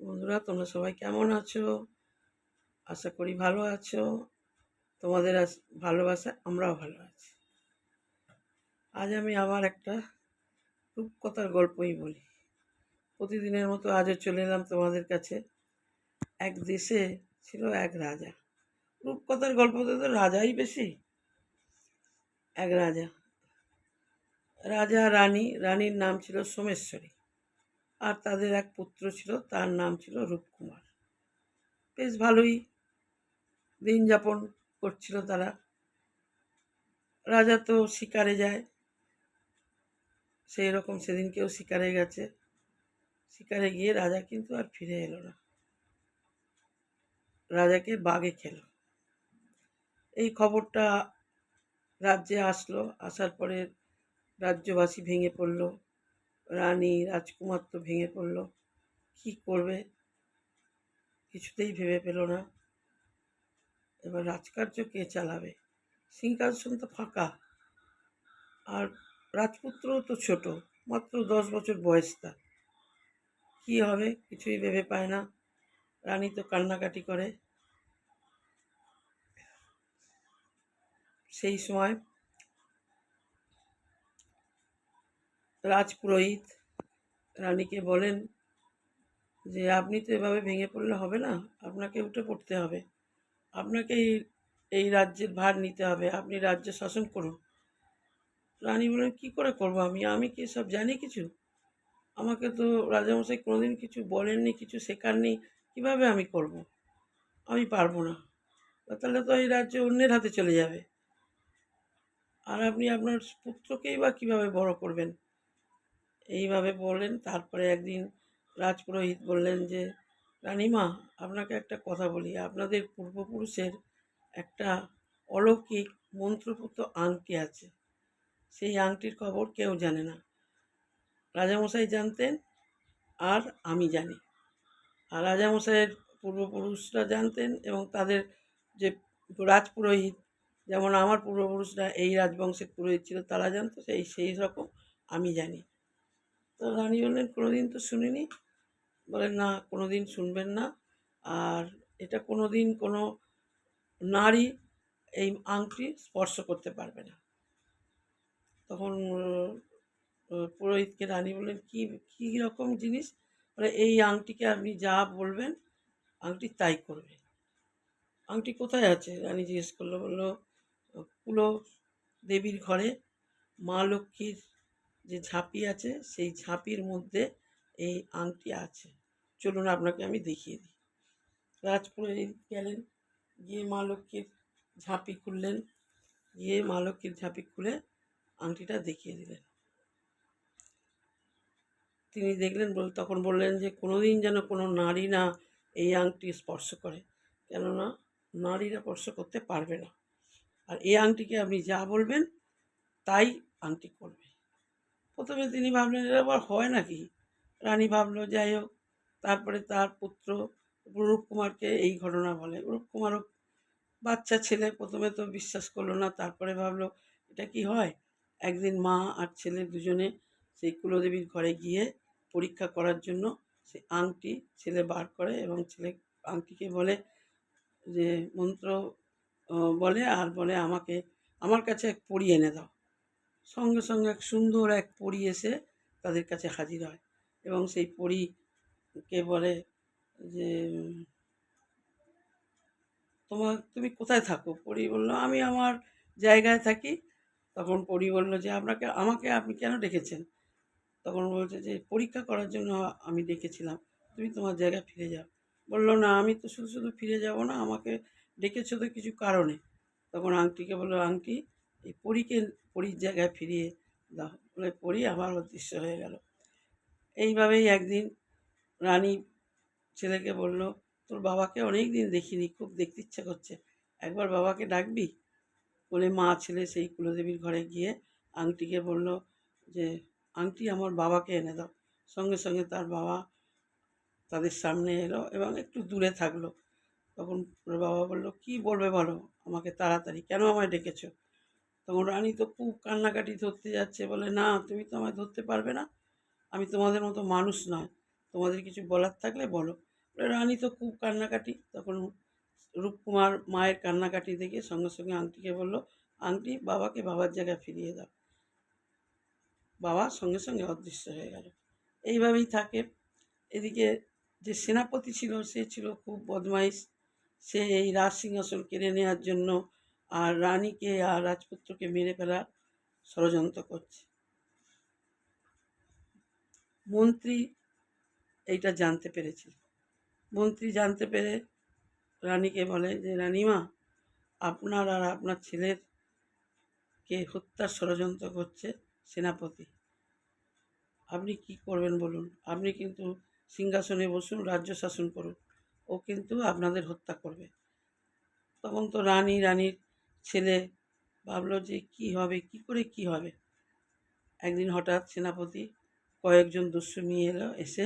বন্ধুরা, তোমরা সবাই কেমন আছো? আশা করি ভালো আছো। তোমাদের ভালোবাসা আমরাও ভালো আছি। আজ আমি আবার একটা রূপকথার গল্পই বলি। প্রতিদিনের মতো আজও চলে এলাম তোমাদের কাছে। এক দেশে ছিল এক রাজা। রূপকথার গল্পতে তো রাজাই বেশি। এক রাজা। রাজা, রানী, রানীর নাম ছিল সোমেশ্বরী। আর তাদের এক পুত্র ছিল, তার নাম ছিল রূপকুমার। বেশ ভালোই দিন যাপন করছিল তারা। রাজা তো শিকারে যায় সেই রকম সেদিনকেও শিকারে গেছে। শিকারে গিয়ে রাজা কিন্তু আর ফিরে এলো না। রাজাকে বাঘে খেল। এই খবরটা রাজ্যে আসলো, আসার পরে রাজ্যবাসী ভেঙে পড়ল। রানী রাজকুমার তো ভেঙে পড়ল। কী করবে? কিছুতেই ভেবে পেল না। এবার রাজকার্য কে চালাবে? সিংহাসন তো ফাঁকা। আর রাজপুত্রও তো ছোট, মাত্র দশ বছর বয়স তার। কী হবে? কিছুই ভেবে পায় না। রানী তো কান্নাকাটি করে। সেই সময় রাজপুরোহিত রানীকে বলেন যে, আপনি তো এভাবে ভেঙে পড়লে হবে না, আপনাকে উঠে পড়তে হবে। আপনাকে এই রাজ্যের ভার নিতে হবে। আপনি রাজ্য শাসন করুন। রানী বলেন, কী করে করব আমি? আমি কি সব জানি কিছু? আমাকে তো রাজামশাই কোনোদিন কিছু বলেননি, কিছু শেখাননি। কীভাবে আমি করব? আমি পারব না। তাহলে তো এই রাজ্য অন্যের হাতে চলে যাবে। আর আপনি আপনার পুত্রকেই বা কীভাবে বড় করবেন? এইভাবে বললেন। তারপরে একদিন রাজপুরোহিত বললেন যে, রানীমা, আপনাকে একটা কথা বলি। আপনাদের পূর্বপুরুষের একটা অলৌকিক মন্ত্রপুত আংটি আছে। সেই আংটির খবর কেউ জানে না। রাজামশাই জানতেন আর আমি জানি। আর রাজামশাইয়ের পূর্বপুরুষরা জানতেন এবং তাদের যে রাজপুরোহিত, যেমন আমার পূর্বপুরুষরা এই রাজবংশের পুরোহিত ছিল, তারা জানতো সেই সেই রকম আমি জানি। তো রানী বললেন কোনোদিন তো শুনিনি। বলেন, না, কোনোদিন শুনবেন না। আর এটা কোনোদিন কোনো নারী এই আংটি স্পর্শ করতে পারবে না। তখন পুরোহিতকে রানী বললেন, কি, কী রকম জিনিস? বলে, এই আংটিকে আপনি যা বলবেন, আংটি তাই করবে। আংটি কোথায় আছে? রানী জিজ্ঞেস করল। বলল কুলো দেবীর ঘরে, মা লক্ষ্মীর যে ঝাঁপি আছে, সেই ঝাঁপির মধ্যে এই আংটি আছে। চলুন আপনাকে আমি দেখিয়ে দিই। রাজপুরে গেলেন, গিয়ে মা লক্ষ্মীর ঝাঁপি খুললেন, গিয়ে মা লক্ষ্মীর ঝাঁপি খুলে আংটিটা দেখিয়ে দিলেন। তিনি দেখলেন, বল, তখন বললেন যে, কোনোদিন যেন কোনো নারী না এই আংটি স্পর্শ করে। কেননা নারীরা স্পর্শ করতে পারবে না। আর এই আংটিকে আপনি যা বলবেন, তাই আংটি করবে। প্রথমে তিনি ভাবলেন, এটা আবার হয় নাকি? রানী ভাবলো, যাই হোক। তারপরে তার পুত্র রূপকুমারকে এই ঘটনা বলে। রূপকুমারও বাচ্চা ছেলে প্রথমে তো বিশ্বাস করল না, তারপরে ভাবলো, এটা কি হয়? একদিন মা আর ছেলে দুজনে সেই কুলদেবীর ঘরে গিয়ে পরীক্ষা করার জন্য সেই আংটি ছেলে বার করে এবং ছেলে আংটিকে বলে যে, মন্ত্র বলে, আর বলে আমাকে, আমার কাছে এক পড়ি এনে দাও। সঙ্গে সঙ্গে এক সুন্দর এক পরী এসে তাদের কাছে হাজির হয় এবং সেই পরীকে বলে যে, তোমার, তুমি কোথায় থাকো? পরী বলল, আমি আমার জায়গায় থাকি। তখন পরী বলল যে, আপনাকে, আমাকে আপনি কেন ডেকেছেন? তখন বলছে যে, পরীক্ষা করার জন্য আমি ডেকেছিলাম। তুমি তোমার জায়গায় ফিরে যাও। বলল, না, আমি তো শুধু শুধু ফিরে যাব না, আমাকে ডেকেছো তো কিছু কারণে। তখন আংটিকে বলল, আংটি এই পরীকে, পরীর জায়গায় ফিরিয়ে দাও। বলে পরী আবার অদৃশ্য হয়ে গেল। এইভাবেই একদিন রানী ছেলেকে বলল, তোর বাবাকে অনেক দিন দেখিনি, খুব দেখতে ইচ্ছা করছে। একবার বাবাকে ডাকবি? বলে মা ছেলে সেই কুলদেবীর ঘরে গিয়ে আংটিকে বলল যে, আংটি আমার বাবাকে এনে দাও। সঙ্গে সঙ্গে তার বাবা তাদের সামনে এলো এবং একটু দূরে থাকল। তখন বাবা বলল, কি বলবে বলো? আমাকে তাড়াতাড়ি, কেন আমায় ডেকেছো? তখন রানী তো খুব কান্নাকাটি ধরতে যাচ্ছে, বলে, না, তুমি তো আমায় ধরতে পারবে না। আমি তোমাদের মতো মানুষ নয়। তোমাদের কিছু বলার থাকলে বলো। রানী তো খুব কান্নাকাটি। তখন রূপকুমার মায়ের কান্নাকাটি দেখে সঙ্গে সঙ্গে আংটিকে বলল, আংটি, বাবাকে বাবার জায়গায় ফিরিয়ে দাও। বাবা সঙ্গে সঙ্গে অদৃশ্য হয়ে গেল। এইভাবেই থাকে। এদিকে যে সেনাপতি ছিল, সে ছিল খুব বদমাইশ। সে এই রাজ সিংহাসন কেড়ে নেওয়ার জন্য আর রানীকে আর রাজপুত্রকে মেরে ফেলার ষড়যন্ত্র করছে। মন্ত্রী এইটা জানতে পেরেছিল। মন্ত্রী জানতে পেরে রানীকে বলে যে, রানীমা, আপনার আর আপনার ছেলের কে হত্যার ষড়যন্ত্র করছে সেনাপতি। আপনি কি করবেন বলুন? আপনি কিন্তু সিংহাসনে বসুন, রাজ্য শাসন করুন। ও কিন্তু আপনাদের হত্যা করবে। তখন তো রানী, রানীর ছেলে ভাবলো যে কি হবে, কি করে কি হবে? একদিন হঠাৎ সেনাপতি কয়েকজন দুঃসুমি এলো, এসে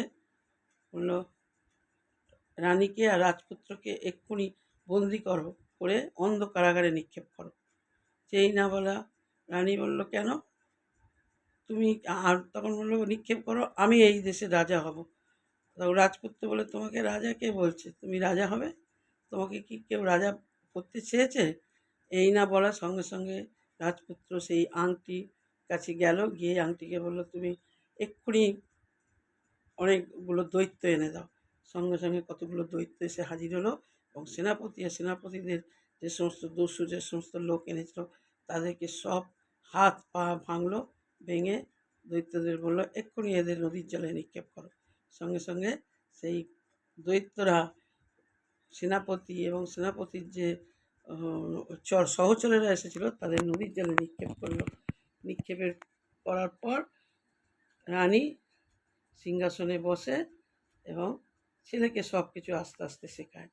বলল, রানীকে আর রাজপুত্রকে এক্ষুনি বন্দি করো, করে অন্ধ কারাগারে নিক্ষেপ করো। যেই না বলা রানী বলল, কেন? তুমি আর তখন বলল, নিক্ষেপ করো, আমি এই দেশে রাজা হব। তখন রাজপুত্র বলে তোমাকে রাজা কে বলছে? তুমি রাজা হবে? তোমাকে কি কেউ রাজা করতে চেয়েছে? এই না বলার সঙ্গে সঙ্গে রাজপুত্র সেই আংটি কাছে গেল, গিয়ে আংটিকে বলল, তুমি এক্ষুনি অনেকগুলো দৈত্য এনে দাও। সঙ্গে সঙ্গে কতগুলো দৈত্য এসে হাজির হলো এবং সেনাপতি আর সেনাপতিদের যে সমস্ত দস্যু, যে সমস্ত লোক এনেছিল, তাদেরকে সব হাত পা ভাঙলো, ভেঙে দৈত্যদের বলল, এক্ষুনি এদের নদীর জলে নিক্ষেপ করো। সঙ্গে সঙ্গে সেই দৈত্যরা সেনাপতি এবং সেনাপতির যে সহচরেরা এসেছিল, তাদের নদীর জলে নিক্ষেপ করল। নিক্ষেপের করার পর রানী সিংহাসনে বসে এবং ছেলেকে সব কিছু আস্তে আস্তে শেখায়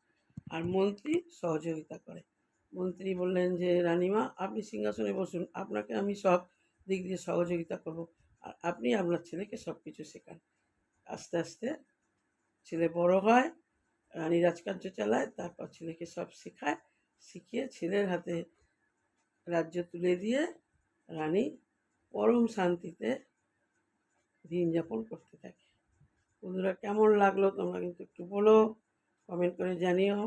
আর মন্ত্রী সহযোগিতা করে। মন্ত্রী বললেন যে, রানীমা, আপনি সিংহাসনে বসুন, আপনাকে আমি সব দিক দিয়ে সহযোগিতা করব আর আপনি আপনার ছেলেকে সব কিছু শেখান। আস্তে আস্তে ছেলে বড় হয়, রানী রাজকার্য চালায়, তারপর ছেলেকে সব শেখায়। শিখিয়ে ছেলের হাতে রাজ্য তুলে দিয়ে রানী পরম শান্তিতে দিন যাপন করতে থাকে। বন্ধুরা, কেমন লাগল তোমরা কিন্তু একটু বলো কমেন্ট করে জানিও।